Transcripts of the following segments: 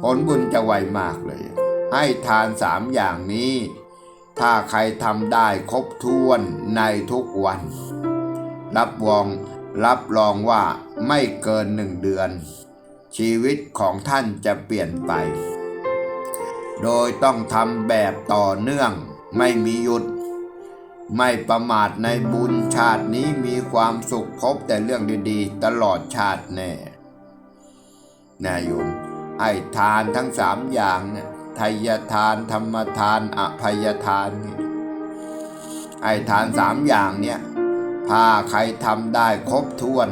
ผลบุญจะไวมากเลย ให้ทานสามอย่างนี้ ถ้าใครทำได้ครบถ้วนในทุกวัน รับรองรับรองว่าไม่เกินหนึ่งเดือน ชีวิตของท่านจะเปลี่ยนไป โดยต้องทำแบบต่อเนื่องไม่มีหยุด ไม่ประมาทในบุญชาตินี้มีความสุขพบแต่เรื่องดีๆ ตลอดชาติแน่นะโยม ให้ทานทั้งสามอย่างเนี่ยทายทานธรรมทานอภัยทานนี่ให้ทานสามอย่างเนี่ยถ้าใครทำได้ครบถ้วน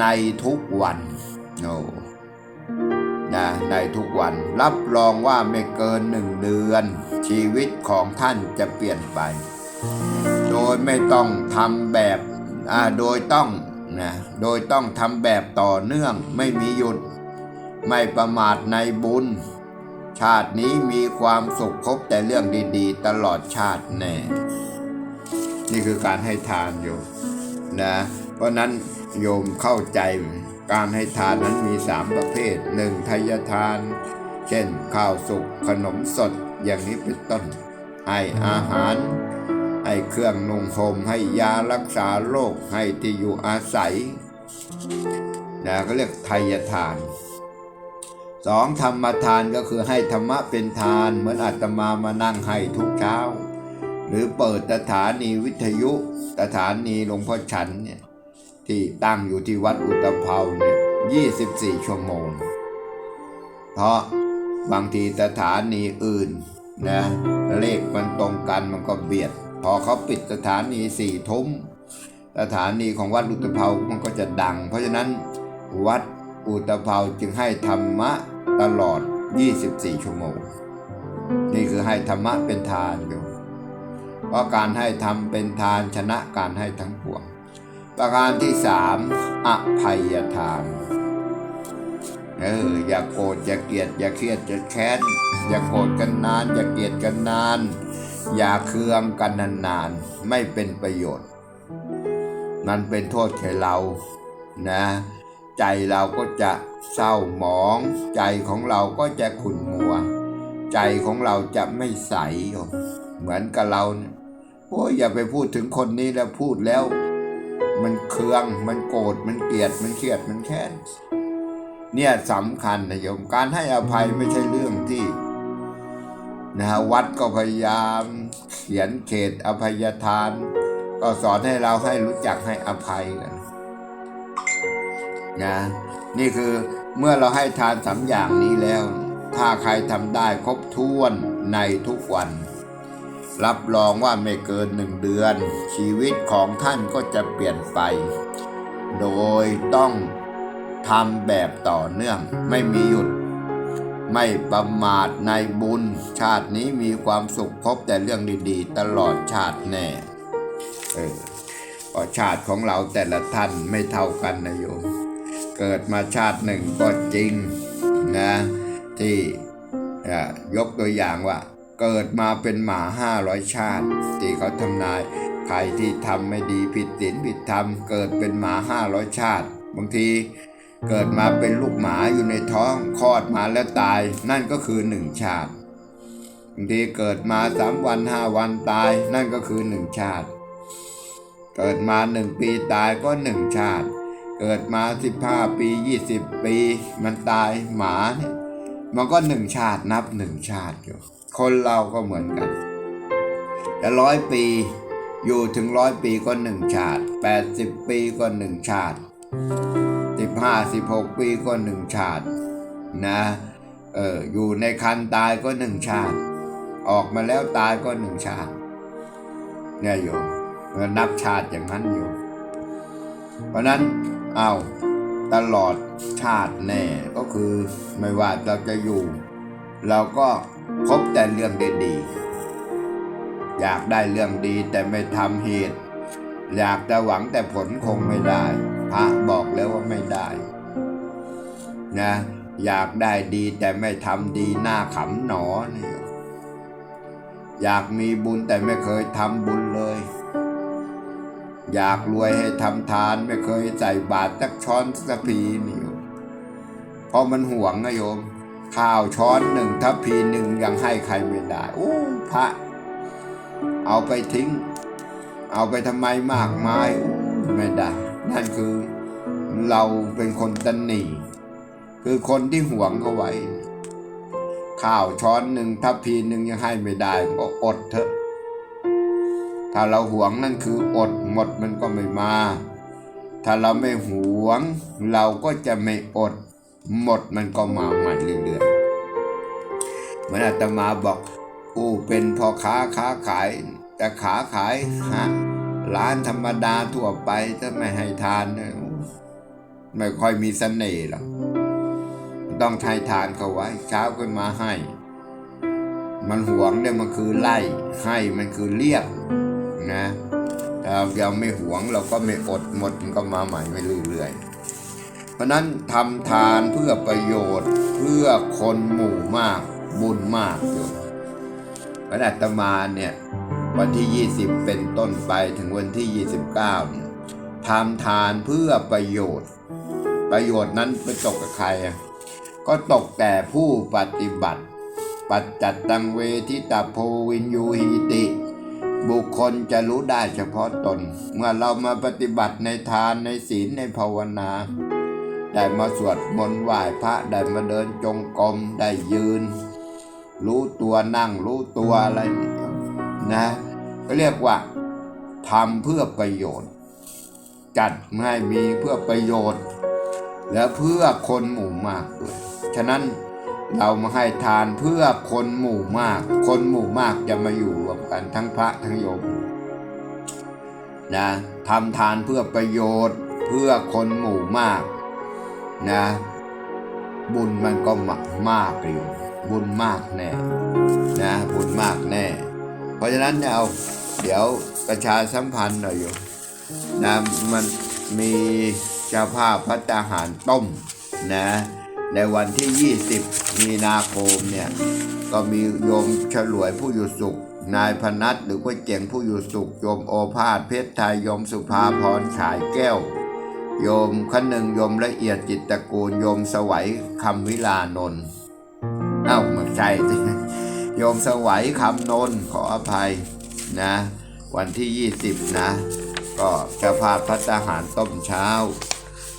ในทุกวันโอ้นะในทุกวันรับรองว่าไม่เกินหนึ่งเดือน ชีวิตของท่านจะเปลี่ยนไป โดยไม่ต้องทำแบบอ่าโดยต้องนะโดยต้องทำแบบต่อเนื่องไม่มีหยุด ไม่ประมาทในบุญ ชาตินี้มีความสุขพบแต่เรื่องดี ๆ ตลอดชาติแน่ นี่คือการให้ทานโยมนะ เพราะนั้นโยมเข้าใจการให้ทานนั้นมีสามประเภทหนึ่งทายทาน เช่นข้าวสุกขนมสดอย่างนี้เป็นต้น ให้อาหาร ให้เครื่องนุ่งห่มให้ยารักษาโรคให้ที่อยู่อาศัยนะก็เรียกไทยทาน สองธรรมทานก็คือให้ธรรมะเป็นทาน เหมือนอาตมามานั่งให้ทุกเช้า หรือเปิดสถานีวิทยุสถานีหลวงพ่อฉันเนี่ยที่ตั้งอยู่ที่วัดอุตภเปาเนี่ย24 ชั่วโมง เพราะบางทีสถานีอื่นนะเลขมันตรงกันมันก็เบียด พอเขาปิดสถานีสี่ทุ่มสถานีของวัดอุตภเปามันก็จะดัง เพราะฉะนั้นวัด อุตภปาจึงให้ธรรมะตลอด 24 ชั่วโมง นี่คือให้ธรรมะเป็นทานอยู่ เพราะการให้ทำเป็นทานชนะการให้ทั้งปวง ประการที่สามอภัยทานเอออย่าโกรธอย่าเกลียดอย่าเครียดอย่าแค้นอย่าโกรธกันนาน อย่าเกลียดกันนาน อย่าเคืองกันนานๆไม่เป็นประโยชน์ มันเป็นโทษแก่เรานะ ใจเราก็จะเศร้าหมอง ใจของเราก็จะขุ่นมัว ใจของเราจะไม่ใสโยมเหมือนกับเราเนี่ยโอ้ยอย่าไปพูดถึงคนนี้แล้วพูดแล้ว มันเคืองมันโกรธมันเกลียดมันเครียดมันแค้นเนี่ยสำคัญนะโยมการให้อภัยไม่ใช่เรื่องที่นะฮะวัดก็พยายามเขียนเขตอภัยทาน ก็สอนให้เราให้รู้จักให้อภัยกัน นะนี่คือเมื่อเราให้ทานสามอย่างนี้แล้ว ถ้าใครทำได้ครบถ้วนในทุกวัน รับรองว่าไม่เกินหนึ่งเดือน ชีวิตของท่านก็จะเปลี่ยนไป โดยต้องทำแบบต่อเนื่องไม่มีหยุด ไม่ประมาทในบุญ ชาตินี้มีความสุขพบแต่เรื่องดีๆ ตลอดชาติแน่เออเพราะชาติของเราแต่ละท่านไม่เท่ากันนะโยม เกิดมาชาติหนึ่งก็จริงนะที่ยกตัวอย่างว่า เกิดมาเป็นหมาห้าร้อยชาติ ที่เขาทำนายใครที่ทำไม่ดีผิดศีลผิดธรรม เกิดเป็นหมาห้าร้อยชาติ บางทีเกิดมาเป็นลูกหมาอยู่ในท้องคลอดมาแล้วตาย นั่นก็คือหนึ่งชาติบางทีเกิดมาสามวันห้าวันตาย นั่นก็คือหนึ่งชาติ เกิดมาหนึ่งปีตายก็หนึ่งชาติ เกิดมาสิบห้าปียี่สิบปี มันตายหมาเนี่ยมันก็หนึ่งชาตินับหนึ่งชาติอยู่ คนเราก็เหมือนกันจะร้อยปีอยู่ถึงร้อยปีก็หนึ่งชาติแปดสิบปีก็หนึ่งชาติสิบห้าสิบหกปีก็หนึ่งชาตินะเอออยู่ในคันตายก็หนึ่งชาติ ออกมาแล้วตายก็หนึ่งชาติเนี่ยโยมมันนับชาติอย่างนั้นอยู่ เพราะนั้น อาตลอดชาติแน่ก็คือไม่ว่าเราจะอยู่ เราก็พบแต่เรื่องดีๆอยากได้เรื่องดีแต่ไม่ทำเหตุ อยากจะหวังแต่ผลคงไม่ได้พระบอกแล้วว่าไม่ได้นะอยากได้ดีแต่ไม่ทำดีหน้าขำหนอนี่อยากมีบุญแต่ไม่เคยทำบุญเลย อยากรวยให้ทำทานไม่เคยใส่บาตรสักช้อนสักพีนี่โยมเพราะมันห่วงนะโยม ข้าวช้อนหนึ่งทัพพีหนึ่งยังให้ใครไม่ได้โอ้พระ เอาไปทิ้ง เอาไปทำไมมากมายอู้ไม่ได้ นั่นคือเราเป็นคนตันหนีคือคนที่หวงเขาไว้ ข้าวช้อนหนึ่งทัพพีหนึ่งยังให้ไม่ได้ก็อดเถอะ ถ้าเราหวงนั่นคืออดหมดมันก็ไม่มา ถ้าเราไม่หวง เราก็จะไม่อด หมดมันก็มาใหม่เรื่อยๆเหมือนอาตมาบอกผู้เป็นพ่อค้าค้าขายจะขาขายฮะร้านธรรมดาทั่วไปถ้าไม่ให้ทานเนี่ยไม่ค่อยมีเสน่ห์หรอกต้องใช้ทานเขาไว้เช้าขึ้นมาให้ มันหวงเนี่ยมันคือไล่ให้มันคือเรียก นะถ้าเรายังไม่หวงเราก็ไม่อดหมดมันก็มาใหม่ไม่เรื่อยๆเพราะนั้นทำทานเพื่อประโยชน์เพื่อคนหมู่มากบุญมากอยู่พระอาตมาเนี่ยวันที่ 20 เป็นต้นไปถึงวันที่ 29เนี่ยทำทานเพื่อประโยชน์ ประโยชน์นั้นไปตกกับใครอะก็ตกแต่ผู้ปฏิบัติ ปัจจัตตังเวทิตาโพวินยูหิติ บุคคลจะรู้ได้เฉพาะตน เมื่อเรามาปฏิบัติในทานในศีลในภาวนาได้มาสวดมนต์ไหว้พระได้มาเดินจงกรมได้ยืน รู้ตัวนั่งรู้ตัวอะไรเนี่ยนะก็เรียกว่าทำเพื่อประโยชน์ จัดให้มีเพื่อประโยชน์ และเพื่อคนหมู่มากด้วยฉะนั้น เรามาให้ทานเพื่อคนหมู่มาก คนหมู่มากจะมาอยู่รวมกันทั้งพระทั้งโยมนะทำทานเพื่อประโยชน์เพื่อคนหมู่มากนะบุญมันก็มากมากอยู่บุญมากแน่นะบุญมากแน่ เพราะฉะนั้นเนี่ยเอาเดี๋ยวประชาสัมพันธ์หน่อยอยู่นะมันมีเจ้าภาพพัฒหารต้มนะ ในวันที่ 20 มีนาคมเนี่ย ก็มีโยมฉลวยผู้อยู่สุข นายพนัทหรือว่าเจ๋งผู้อยู่สุข โยมโอภาสเพชรไทยโยมสุภาพรฉายแก้ว โยมขันหนึ่งโยมละเอียดจิตตะกูล โยมสวัยคำวิลานนท์เอ้าไม่ใช่สิโยมสวัยคำนนท์ขออภัยนะ วันที่ 20 นะ ก็จะพาพพัฒหารต้มเช้า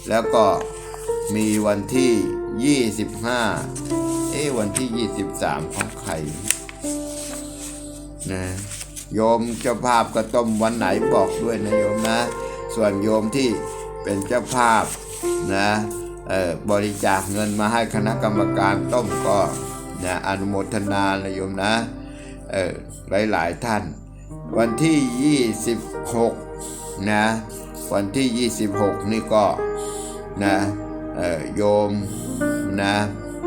แล้วก็มีวันที่25 เอ๊วันที่ 23 ของใครนะโยมเจ้าภาพก็ต้มวันไหนบอกด้วยนะโยมนะ ส่วนโยมที่เป็นเจ้าภาพนะเอ่อบริจาคเงินมาให้คณะกรรมการต้มก็นะอนุโมทนานะโยมนะเออหลายๆท่าน วันที่ 26 นะ วันที่ 26 นี่ก็นะ โยมนะ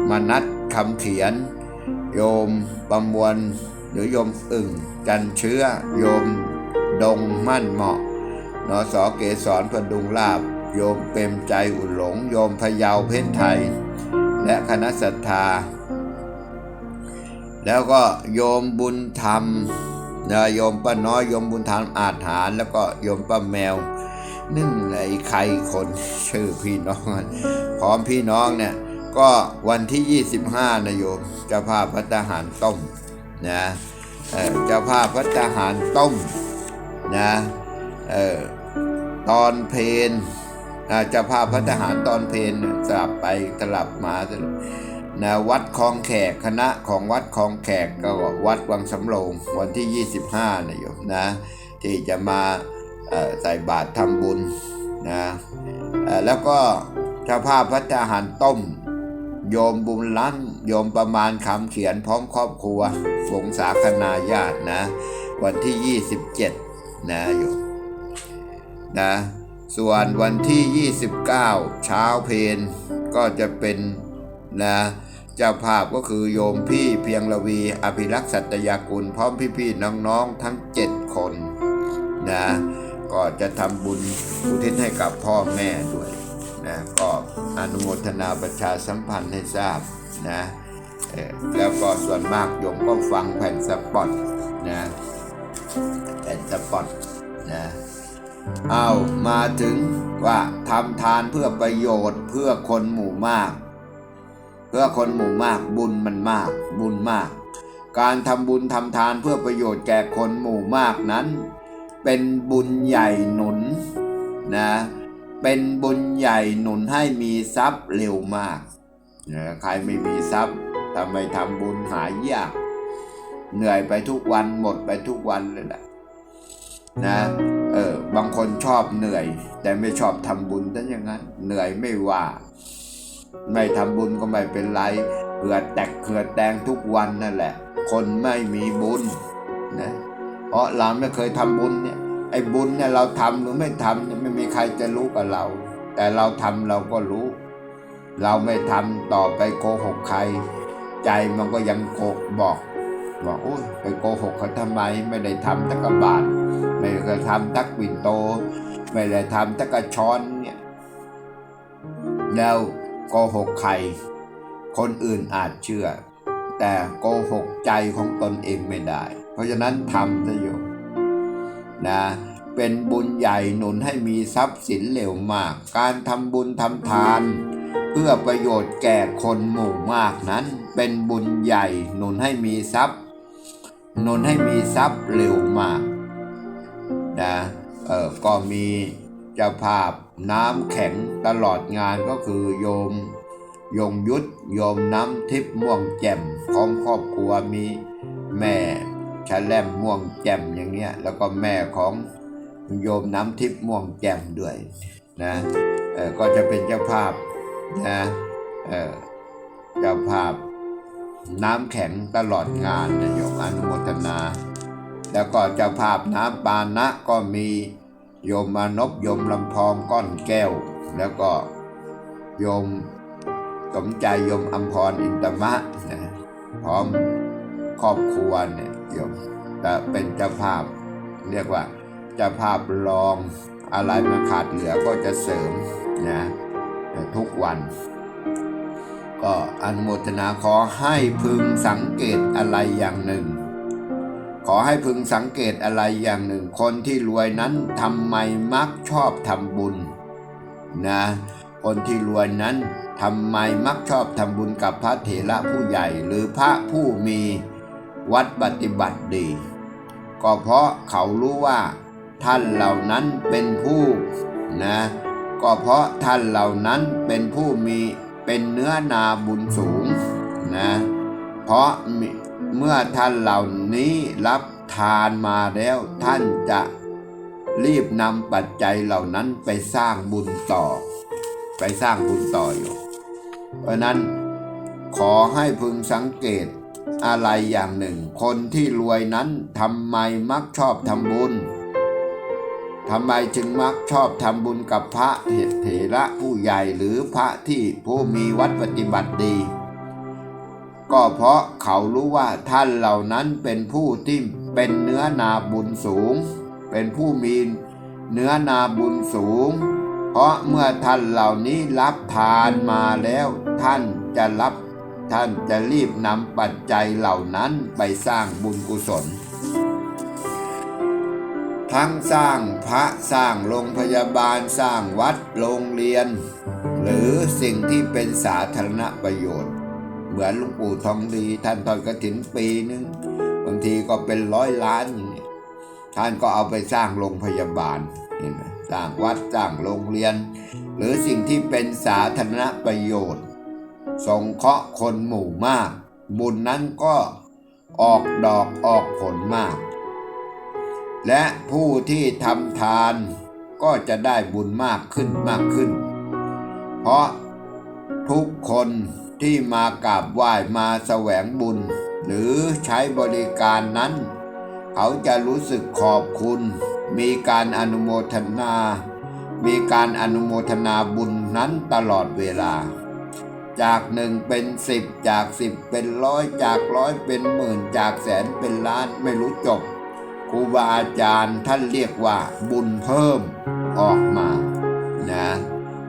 มนัดคำเขียน โยมประมวล หรือโยมอึ่ง จันเชื้อ โยมดงมั่นเหมาะนสเกสรพดุงลาบ โยมเปรมใจอุ่นหลง โยมพยาวเพชรไทย และคณะศรัทธา แล้วก็โยมบุญธรรมนะโยมป้าน้อยโยมบุญธรรมอาถรรพ์แล้วก็โยมป้าแมว นึ่งไอ้ใครคนชื่อพี่น้องพร้อมพี่น้องเนี่ยก็วันที่ 25นะโยมเจ้าภาพพัฒหารต้มนะเจ้าภาพพัฒหารต้มนะออตอนเพนเจ้าภาพพัฒหารตอนเพนสลับไปสลับมาสลับนะวัดคลองแขกคณะของวัดคลองแขกก็วัดวังสำโรงวันที่ 25นะโยมนะที่จะมา ใส่บาตรทำบุญนะแล้วก็เจ้าภาพพระทหารต้ม โยมบุญล้านโยมประมาณคำเขียนพร้อมครอบครัววงศาคณาญาตินะ วันที่ 27 นะโยมนะส่วนวันที่ 29 เช้าเพนก็จะเป็นนะเจ้าภาพก็คือโยมพี่เพียงละวีอภิรักษ์สัตยากุล พร้อมพี่ๆน้องๆทั้ง 7 คนนะ ก็จะทำบุญอุทิศให้กับพ่อแม่ด้วยนะก็อนุโมทนาประชาสัมพันธ์ให้ทราบนะแล้วก็ส่วนมากโยมก็ฟังแผ่นสปอตนะแผ่นสปอตนะเอามาถึงว่าทำทานเพื่อประโยชน์เพื่อคนหมู่มาก เพื่อคนหมู่มากบุญมันมากบุญมาก การทำบุญทำทานเพื่อประโยชน์แก่คนหมู่มากนั้น เป็นบุญใหญ่หนุนนะเป็นบุญใหญ่หนุนให้มีทรัพย์เร็วมากนะใครไม่มีทรัพย์ทำไมทำบุญหายาก เหนื่อยไปทุกวันหมดไปทุกวันเลยแหละนะเออบางคนชอบเหนื่อย แต่ไม่ชอบทำบุญแต่อย่างนั้น เหนื่อยไม่ว่า ไม่ทำบุญก็ไม่เป็นไรเผื่อแตกเผื่อแตงทุกวันนั่นแหละ คนไม่มีบุญนะ เพราะเราไม่เคยทำบุญเนี่ยไอ้บุญเนี่ยเราทำหรือไม่ทำเนี่ยไม่มีใครจะรู้กับเรา แต่เราทำเราก็รู้ เราไม่ทำต่อไปโกหกใคร ใจมันก็ยังโกกบอกบอกโอ้ยไปโกหกเขาทำไมไม่ได้ทำตะกบาทไม่ได้ทำตักปิ่นโต ไม่ได้ทำตะกะช้อนเนี่ยแล้วโกหกใคร คนอื่นอาจเชื่อ แต่โกหกใจของตนเองไม่ได้ เพราะฉะนั้นทำซะอยู่นะเป็นบุญใหญ่หนุนให้มีทรัพย์สินเร็วมาก การทำบุญทำทาน เพื่อประโยชน์แก่คนหมู่มากนั้น เป็นบุญใหญ่หนุนให้มีทรัพย์หนุนให้มีทรัพย์เร็วมากนะเออก็มีเจ้าภาพน้ำแข็งตลอดงานก็คือโยม ยงยุทธโยมน้ำทิพย์ม่วงแจ่มพร้อมครอบครัวมีแม่ ชะแลมม่วงแจ่มอย่างเงี้ยแล้วก็แม่ของโยมน้ำทิพย์ม่วงแจ่มด้วยนะเออก็จะเป็นเจ้าภาพนะเออเจ้าภาพน้ำแข็งตลอดงานนะโยมอนุโมทนา แล้วก็เจ้าภาพน้ำปานะก็มีโยมมานพโยมลำพองก้อนแก้ว แล้วก็โยมสมใจโยมอัมพรอินตมะนะพร้อมครอบครัวเนี่ย โยมแต่เป็นเจ้าภาพ เรียกว่าเจ้าภาพรองอะไรมาขาดเหลือก็จะเสริมนะทุกวัน ก็อนุโมทนาขอให้พึงสังเกตอะไรอย่างหนึ่ง ขอให้พึงสังเกตอะไรอย่างหนึ่ง คนที่รวยนั้นทำไมมักชอบทำบุญนะคนที่รวยนั้นทำไมมักชอบทำบุญกับพระเถระผู้ใหญ่หรือพระผู้มี วัดปฏิบัติดี ก็เพราะเขารู้ว่า ท่านเหล่านั้นเป็นผู้นะก็เพราะท่านเหล่านั้นเป็นผู้มีเป็นเนื้อนาบุญสูงนะเพราะเมื่อท่านเหล่านี้รับทานมาแล้วท่านจะรีบนำปัจจัยเหล่านั้นไปสร้างบุญต่อ ไปสร้างบุญต่ออยู่ เพราะนั้นขอให้พึงสังเกต อะไรอย่างหนึ่ง คนที่รวยนั้นทำไมมักชอบทำบุญทำไมจึงมักชอบทำบุญกับพระเถระผู้ใหญ่หรือพระที่ผู้มีวัดปฏิบัติดี ก็เพราะเขารู้ว่าท่านเหล่านั้นเป็นผู้ที่เป็นเนื้อนาบุญสูง เป็นผู้มีเนื้อนาบุญสูง เพราะเมื่อท่านเหล่านี้รับทานมาแล้ว ท่านจะรับ ท่านจะรีบนำปัจจัยเหล่านั้นไปสร้างบุญกุศล ทั้งสร้างพระสร้างโรงพยาบาลสร้างวัดโรงเรียน หรือสิ่งที่เป็นสาธารณประโยชน์ เหมือนหลวงปู่ทองดีท่านทอดกระถินปีนึงบางทีก็เป็นร้อยล้านอย่างนี้ท่านก็เอาไปสร้างโรงพยาบาลเห็นไหมสร้างวัดสร้างโรงเรียน หรือสิ่งที่เป็นสาธารณประโยชน์ สงเคราะห์คนหมู่มาก บุญนั้นก็ออกดอกออกผลมาก และผู้ที่ทำทานก็จะได้บุญมากขึ้นมากขึ้น เพราะทุกคนที่มากราบไหว้มาแสวงบุญ หรือใช้บริการนั้น เขาจะรู้สึกขอบคุณ มีการอนุโมทนา มีการอนุโมทนาบุญนั้นตลอดเวลา จากหนึ่งเป็นสิบจากสิบเป็นร้อยจากร้อยเป็นหมื่นจากแสนเป็นล้านไม่รู้จบครูบาอาจารย์ท่านเรียกว่า บุญเพิ่มออกมานะ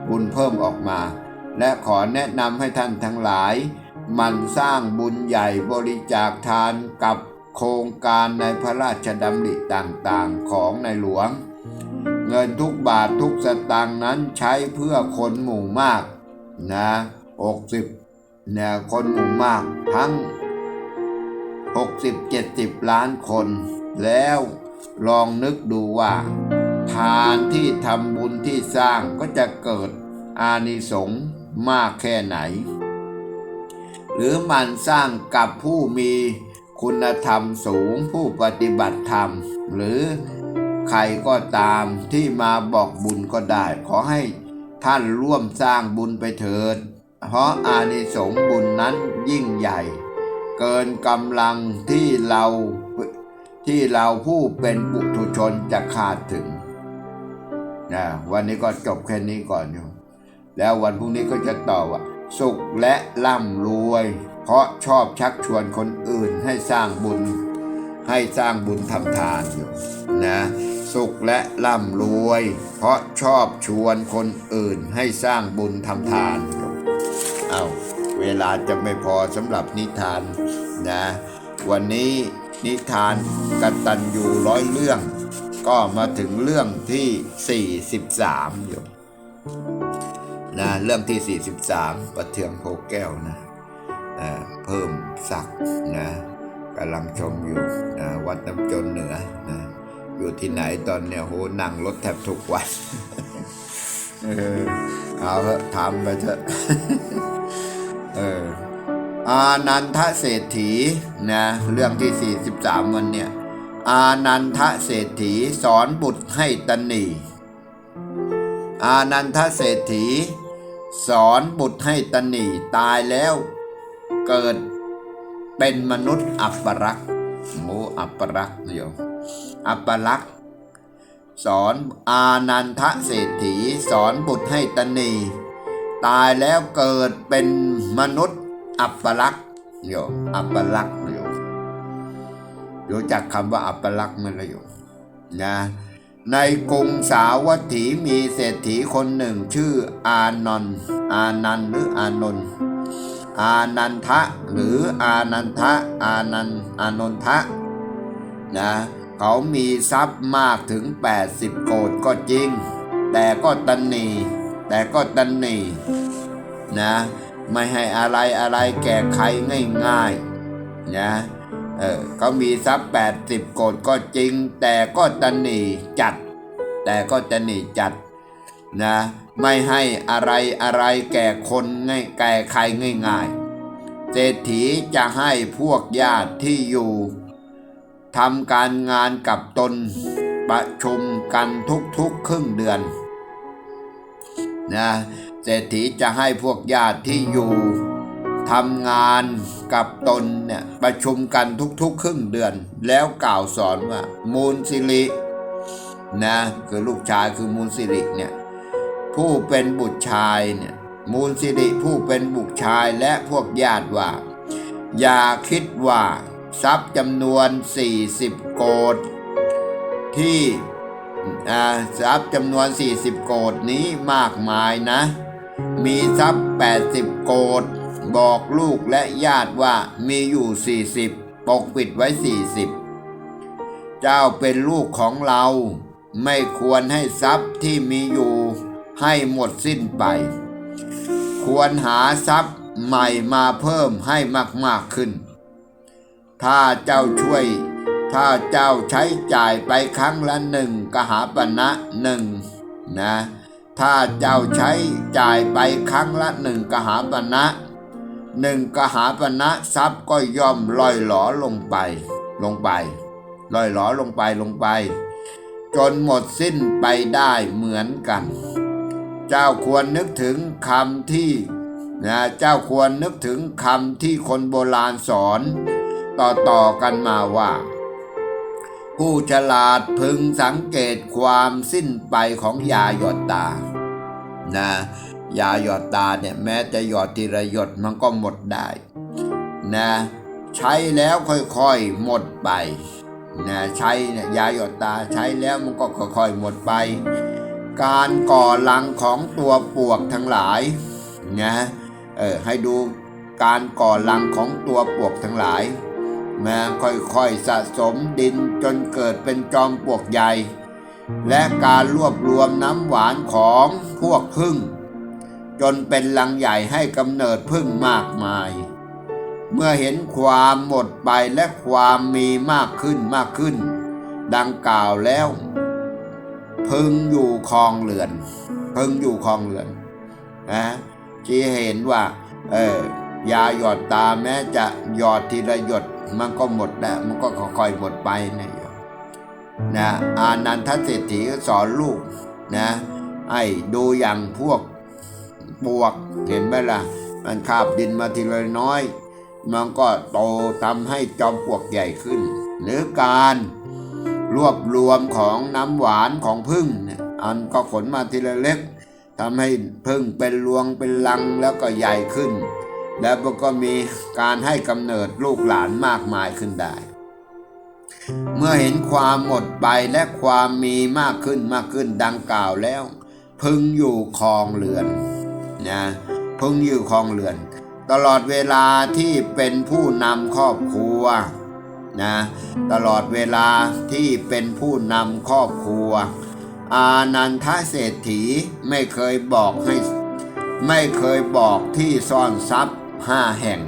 บุญเพิ่มออกมา และขอแนะนำให้ท่านทั้งหลาย มันสร้างบุญใหญ่บริจาคทานกับโครงการในพระราชดำริต่างๆของในหลวง เงินทุกบาททุกสตางค์นั้นใช้เพื่อคนหมู่มากนะ 60เนี่ยคนหมู่มากทั้ง 60-70 ล้านคน แล้วลองนึกดูว่า ทานที่ทำบุญที่สร้างก็จะเกิดอานิสงส์มากแค่ไหน หรือมันสร้างกับผู้มีคุณธรรมสูงผู้ปฏิบัติธรรม หรือใครก็ตามที่มาบอกบุญก็ได้ ขอให้ท่านร่วมสร้างบุญไปเถิด เพราะอานิสงส์บุญนั้นยิ่งใหญ่ เกินกำลังที่เราที่เราผู้เป็นปุถุชนจะขาดถึงนะวันนี้ก็จบแค่นี้ก่อนอยู่แล้ววันพรุ่งนี้ก็จะต่อว่า สุขและร่ำรวย เพราะชอบชักชวนคนอื่นให้สร้างบุญ ให้สร้างบุญทำทานอยู่นะสุขและร่ำรวย เพราะชอบชวนคนอื่นให้สร้างบุญทำทานอยู่ เอาเวลาจะไม่พอสำหรับนิทานนะวันนี้นิทานกตัญญูร้อยเรื่อง ก็มาถึงเรื่องที่ 43 อยู่นะเรื่องที่ 43 ประเทืองโพแก้วนะเอ่อเพิ่มศักนะกำลังชมอยู่นะวัดน้ำจนเหนือนะอยู่ที่ไหนตอนเนี้ยโหนั่งรถแทบทุกวัน เออเอาเถอะทำไปเถอะ เอออานันทเศรษฐีนะเรื่องที่ 43 วันเนี่ยอานันทเศรษฐีสอนบุตรให้ตนหนีอานันทเศรษฐี สอนบุตรให้ตนหนีตายแล้ว เกิดเป็นมนุษย์อัปรักษ์โมอัปรักษ์เดียวอัปรักษ์สอนอานันทเศรษฐี สอนบุตรให้ตนนี ตายแล้วเกิดเป็นมนุษย์อัปลักษณ์โยอัปลักษณ์โยรู้จักคำว่าอัปลักษณ์มันละโยนะในกรุงสาวัตถีมีเศรษฐีคนหนึ่งชื่ออานนท์อานันหรืออานนท์อานันทะหรืออานันทะอานันอานนทะนะเขามีทรัพย์มากถึง 80 โกดก็จริง แต่ก็ตันหนี แต่ก็ตันหนีนะไม่ให้อะไรอะไรแก่ใครง่ายๆนะเออเขามีทรัพย์แปดสิบโกดก็จริง แต่ก็ตันหนีจัด แต่ก็ตันหนีจัดนะไม่ให้อะไรอะไรแก่คนง่ายแก่ใครง่ายๆ เศรษฐีจะให้พวกญาติที่อยู่ทำการงานกับตนประชุมกันทุกๆครึ่งเดือน นะเศรษฐีจะให้พวกญาติที่อยู่ทำงานกับตนเนี่ยประชุมกันทุกๆ ครึ่งเดือน แล้วกล่าวสอนว่า มูลสิรินะคือลูกชายคือมูลสิริเนี่ยผู้เป็นบุตรชายเนี่ยมูลสิริผู้เป็นบุตรชายและพวกญาติว่า อย่าคิดว่า ทรัพย์จำนวน 40 โกดที่ ทรัพย์จำนวน 40 โกดนี้มากมายนะ มีทรัพย์ 80 โกดบอกลูกและญาติว่ามีอยู่ 40 ปกปิดไว้ 40 เจ้าเป็นลูกของเรา ไม่ควรให้ทรัพย์ที่มีอยู่ให้หมดสิ้นไป ควรหาทรัพย์ใหม่มาเพิ่มให้มาก ๆ ขึ้น ถ้าเจ้าช่วย ถ้าเจ้าใช้จ่ายไปครั้งละหนึ่งกหาปณะหนึ่งนะถ้าเจ้าใช้จ่ายไปครั้งละหนึ่งกหาปณะหนึ่งกหาปณะทรัพย์ก็ย่อมลอยหลอลงไปลงไปลอยหลอลงไปลงไป จนหมดสิ้นไปได้เหมือนกัน เจ้าควรนึกถึงคำที่นะเจ้าควรนึกถึงคำที่คนโบราณสอน ต่อๆกันมาว่า ผู้ฉลาดพึงสังเกตความสิ้นไปของยาหยดตา นะ ยาหยดตาเนี่ยแม้จะหยดทีละหยดมันก็หมดได้ นะ ใช้แล้วค่อยๆหมดไป นะใช้เนี่ยยาหยดตาใช้แล้วมันก็ค่อยๆหมดไป การก่อรังของตัวปวกทั้งหลาย นะ เออให้ดูการก่อรังของตัวปวกทั้งหลาย มาค่อยๆสะสมดินจนเกิดเป็นจอมปลวกใหญ่ และการรวบรวมน้ำหวานของพวกพึ่ง จนเป็นลังใหญ่ให้กำเนิดพึ่งมากมาย เมื่อเห็นความหมดไปและความมีมากขึ้นมากขึ้น ดังกล่าวแล้ว พึงอยู่คลองเรือน พึงอยู่คลองเรือนนะที่เห็นว่า เออยาหยอดตาแม้จะหยอดทีละหยด มันก็หมดแล้มันก็ค่อยๆหมดไปนะโยมนะอานันทเศรษฐีก็สอนลูกนะไอ้ดูอย่างพวกปวกเห็นไหมล่ะ มันคาบดินมาทีละน้อย มันก็โตทำให้จอมปวกใหญ่ขึ้น หรือการรวบรวมของน้ำหวานของพึ่งเนี่ยอันก็ขนมาทีละเล็กทำให้พึ่งเป็นรวงเป็นลังแล้วก็ใหญ่ขึ้น แล้วก็มีการให้กำเนิดลูกหลานมากมายขึ้นได้ เมื่อเห็นความหมดไปและความมีมากขึ้นมากขึ้นดังกล่าวแล้ว พึงอยู่คลองเรือนนะพึงอยู่คลองเรือน ตลอดเวลาที่เป็นผู้นำครอบครัวนะตลอดเวลาที่เป็นผู้นำครอบครัว อานันทเศรษฐีไม่เคยบอกให้ไม่เคยบอกที่ซ่อนทรัพย์ ห้าแห่ง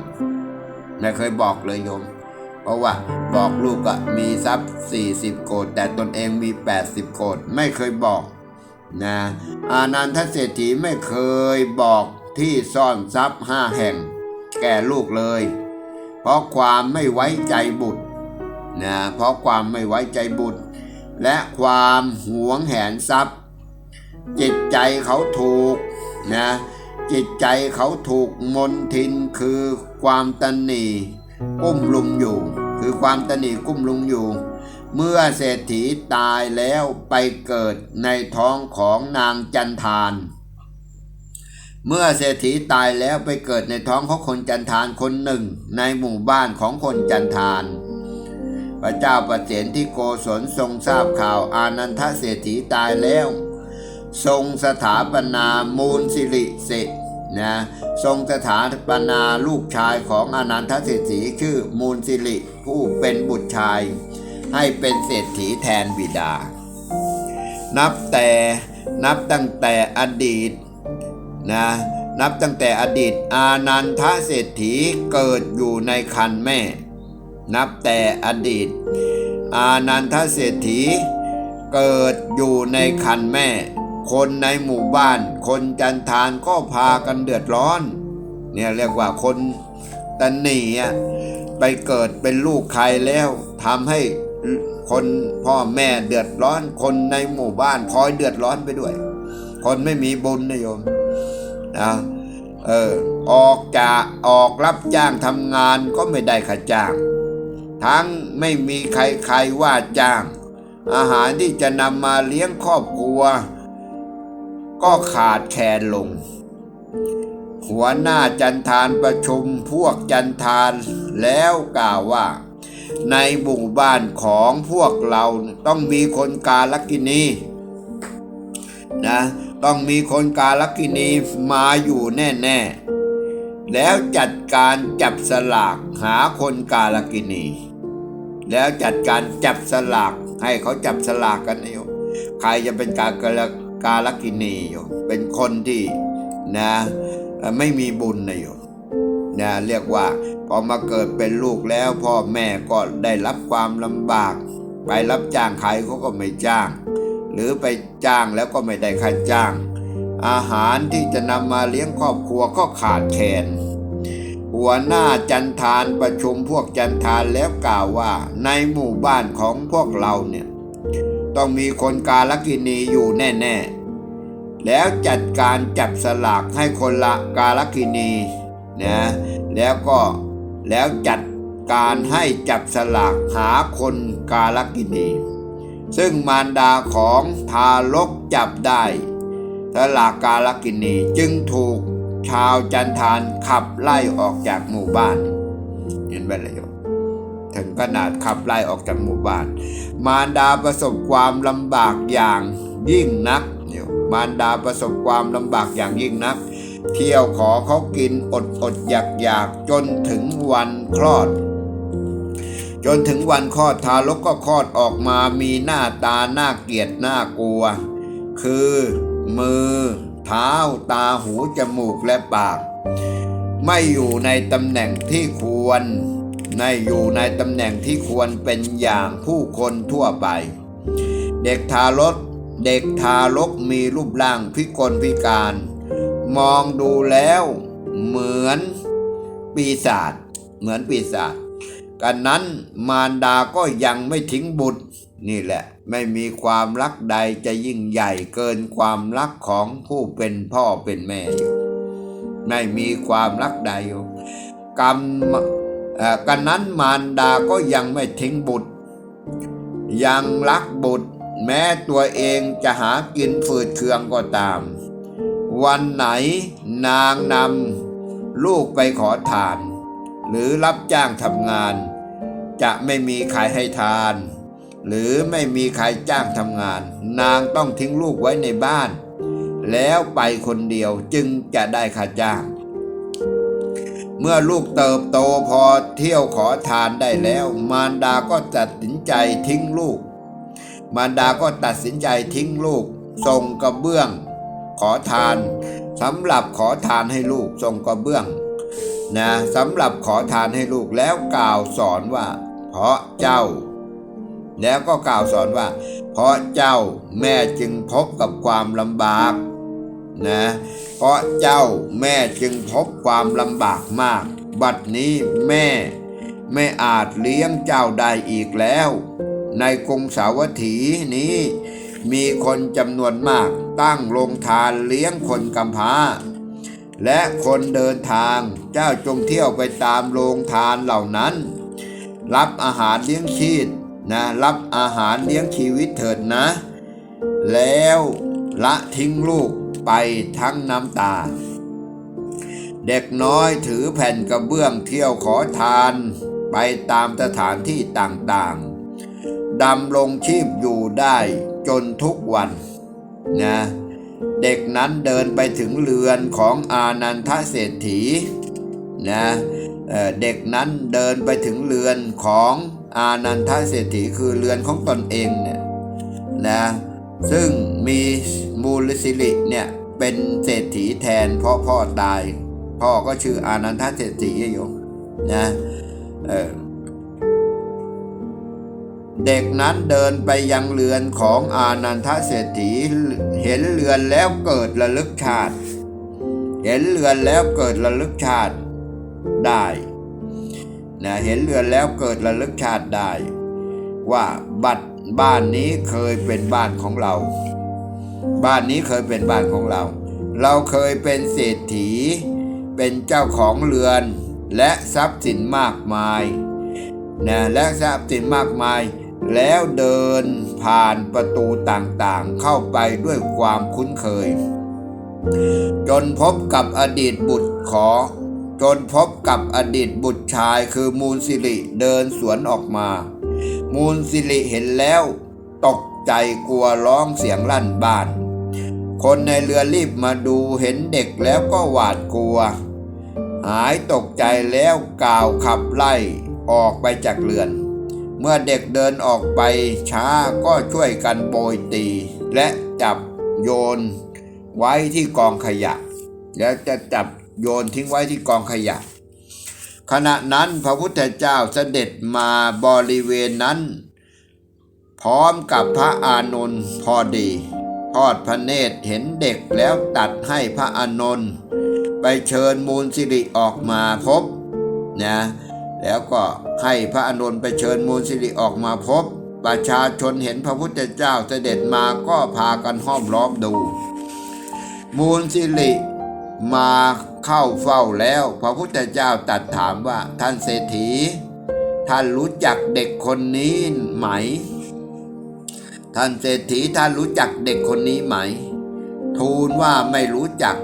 ไม่เคยบอกเลยโยม เพราะว่าบอกลูกอะมีทรัพย์ 40 โกดแต่ตนเองมี 80 โกดไม่เคยบอกนะอานันทเศรษฐีไม่เคยบอกที่ซ่อนทรัพย์ห้าแห่ง แก่ลูกเลย เพราะความไม่ไว้ใจบุตรนะเพราะความไม่ไว้ใจบุตร และความหวงแหนทรัพย์ จิตใจเขาถูกนะ จิตใจเขาถูกมนทินคือความตันหนีกุ้มลุมอยู่ คือความตันหนีกุ้มลุมอยู่ เมื่อเศรษฐีตายแล้วไปเกิดในท้องของนางจันทานเมื่อเศรษฐีตายแล้วไปเกิดในท้องของคนจันทานคนหนึ่ง ในหมู่บ้านของคนจันทาน พระเจ้าประเสนที่โกศลทรงทราบข่าวอานันทเศรษฐีตายแล้ว ทรงสถาปนามูลสิริเสกนะทรงสถาปนาลูกชายของอนันทเศรษฐีชื่อมูลสิริผู้เป็นบุตรชาย ให้เป็นเศรษฐีแทนบิดา นับแต่นับตั้งแต่อดีตนะนับตั้งแต่อดีตอานันทเศรษฐีเกิดอยู่ในคันแม่ นับแต่อดีต อานันทเศรษฐีเกิดอยู่ในคันแม่ คนในหมู่บ้าน คนจันทานก็พากันเดือดร้อน เนี่ยเรียกว่าคนตันหนีอะไปเกิดเป็นลูกใครแล้วทำให้คนพ่อแม่เดือดร้อน คนในหมู่บ้านพลอยเดือดร้อนไปด้วย คนไม่มีบุญนะโยมนะเออออกจากออกรับจ้างทำงานก็ไม่ได้ค่าจ้าง ทั้งไม่มีใครใครว่าจ้าง อาหารที่จะนำมาเลี้ยงครอบครัว ก็ขาดแคลนลง หัวหน้าจันทานประชุมพวกจันทานแล้วกล่าวว่า ในหมู่บ้านของพวกเราต้องมีคนกาลกินีนะต้องมีคนกาลกินีมาอยู่แน่ๆ แล้วจัดการจับสลากหาคนกาลกินี แล้วจัดการจับสลากให้เขาจับสลากกันนะโยมใครจะเป็นกากาล กาลกินีโยมเป็นคนที่นะไม่มีบุญนะโยมนะเรียกว่าพอมาเกิดเป็นลูกแล้ว พ่อแม่ก็ได้รับความลำบาก ไปรับจ้างใครเขาก็ไม่จ้าง หรือไปจ้างแล้วก็ไม่ได้ค่าจ้าง อาหารที่จะนำมาเลี้ยงครอบครัวก็ขาดแคลนหัวหน้าจันทานประชุมพวกจันทานแล้วกล่าวว่า ในหมู่บ้านของพวกเราเนี่ย ต้องมีคนกาลกินีอยู่แน่ ๆ แล้วจัดการจับสลากให้คนละกาลกินีนะแล้วก็แล้วจัดการให้จับสลากหาคนกาลกินี ซึ่งมารดาของทารกจับได้ สลากกาลกินีจึงถูกชาวจันทานขับไล่ออกจากหมู่บ้าน เห็นไหมล่ะโยมถึงขนาดขับไล่ออกจากหมู่บ้าน มารดาประสบความลำบากอย่างยิ่งนัก มารดาประสบความลำบากอย่างยิ่งนัก เที่ยวขอเขากินอดอดอยากอยากจนถึงวันคลอด จนถึงวันคลอดทารกก็คลอดออกมามีหน้าตาน่าเกลียดน่ากลัว คือมือ เท้าตาหูจมูกและปาก ไม่อยู่ในตำแหน่งที่ควรไม่อยู่ในตำแหน่งที่ควรเป็นอย่างผู้คนทั่วไป เด็กทารก เด็กทารกมีรูปร่างพิกลพิการ มองดูแล้วเหมือนปีศาจเหมือนปีศาจกันนั้นมารดาก็ยังไม่ทิ้งบุตร นี่แหละ ไม่มีความรักใดจะยิ่งใหญ่เกินความรักของผู้เป็นพ่อเป็นแม่อยู่ไม่มีความรักใดอยู่กรรมกันนั้นมารดาก็ยังไม่ทิ้งบุตร ยังรักบุตร แม้ตัวเองจะหากินฝืดเคืองก็ตาม วันไหนนางนำลูกไปขอทาน หรือรับจ้างทำงาน จะไม่มีใครให้ทาน หรือไม่มีใครจ้างทำงาน นางต้องทิ้งลูกไว้ในบ้าน แล้วไปคนเดียวจึงจะได้ค่าจ้าง เมื่อลูกเติบโตพอเที่ยวขอทานได้แล้ว มารดาก็ตัดสินใจทิ้งลูก มารดาก็ตัดสินใจทิ้งลูกส่งกระเบื้อง ขอทานสำหรับขอทานให้ลูกส่งกระเบื้องนะสำหรับขอทานให้ลูกแล้วกล่าวสอนว่า เพราะเจ้า แล้วก็กล่าวสอนว่า เพราะเจ้าแม่จึงพบกับความลำบากนะเพราะเจ้าแม่จึงพบความลำบากมาก บัดนี้แม่ ไม่อาจเลี้ยงเจ้าได้อีกแล้ว ในกรุงสาวัตถีนี้ มีคนจำนวนมากตั้งโรงทานเลี้ยงคนกำพร้า และคนเดินทางเจ้าจงเที่ยวไปตามโรงทานเหล่านั้น รับอาหารเลี้ยงชีพนะรับอาหารเลี้ยงชีวิตเถิดนะ แล้วละทิ้งลูกไปทั้งน้ำตา เด็กน้อยถือแผ่นกระเบื้องเที่ยวขอทานไปตามสถานที่ต่าง ดำรงชีพอยู่ได้จนทุกวันนะเด็กนั้นเดินไปถึงเรือนของอานันทเศรษฐีนะเเด็กนั้นเดินไปถึงเรือนของอานันทเศรษฐีคือเรือนของตนเองเนี่ยนะซึ่งมีมูลสิริเนี่ยเป็นเศรษฐีแทนเพราะพ่อตาย พ่อก็ชื่ออานันทเศรษฐีโยมนะเออ เด็กนั้นเดินไปยังเรือนของอานันทเศรษฐีเห็นเรือนแล้วเกิดระลึกชาติ เห็นเรือนแล้วเกิดระลึกชาติได้นะเห็นเรือนแล้วเกิดระลึกชาติได้ ว่าบัตรบ้านนี้เคยเป็นบ้านของเรา บ้านนี้เคยเป็นบ้านของเรา เราเคยเป็นเศรษฐี เป็นเจ้าของเรือนและทรัพย์สินมากมายนะและทรัพย์สินมากมาย แล้วเดินผ่านประตูต่างๆ เข้าไปด้วยความคุ้นเคย จนพบกับอดีตบุตรขอ จนพบกับอดีตบุตรชายคือมูลสิริเดินสวนออกมา มูลสิริเห็นแล้วตกใจกลัวร้องเสียงลั่นบ้าน คนในเรือรีบมาดูเห็นเด็กแล้วก็หวาดกลัว หายตกใจแล้วกล่าวขับไล่ออกไปจากเรือน มื่อเด็กเดินออกไปช้าก็ช่วยกันโบยตี และจับโยนไว้ที่กองขยะ แล้วจะจับโยนทิ้งไว้ที่กองขยะ ขณะนั้นพระพุทธเจ้าเสด็จมาบริเวณนั้น พร้อมกับพระอานนท์พอดีทอดพระเนตรเห็นเด็กแล้วตัดให้พระอานนท์ไปเชิญมูลสิริออกมาพบนะ แล้วก็ให้พระอานนไปเชิญมูลสิริออกมาพบ ประชาชนเห็นพระพุทธเจ้าเสด็จมาก็พากันห้อมล้อมดู มูลสิริมาเข้าเฝ้าแล้วพระพุทธเจ้าตัดถามว่าท่านเศรษฐี ท่านรู้จักเด็กคนนี้ไหม ท่านเศรษฐีท่านรู้จักเด็กคนนี้ไหม ทูลว่าไม่รู้จัก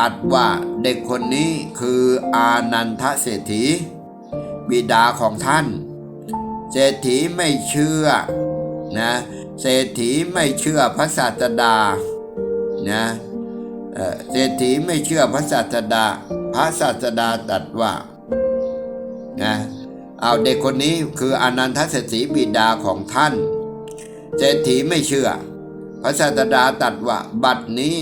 ตัดว่าเด็กคนนี้คืออานันทเศรษฐี บิดาของท่าน เศรษฐีไม่เชื่อนะเศรษฐีไม่เชื่อพระศาสดานะเศรษฐีไม่เชื่อพระศาสดา พระศาสดาตรัสว่านะเอาเด็กคนนี้คืออนันทเศรษฐีบิดาของท่าน เศรษฐีไม่เชื่อ พระศาสดาตรัสว่าบัดนี้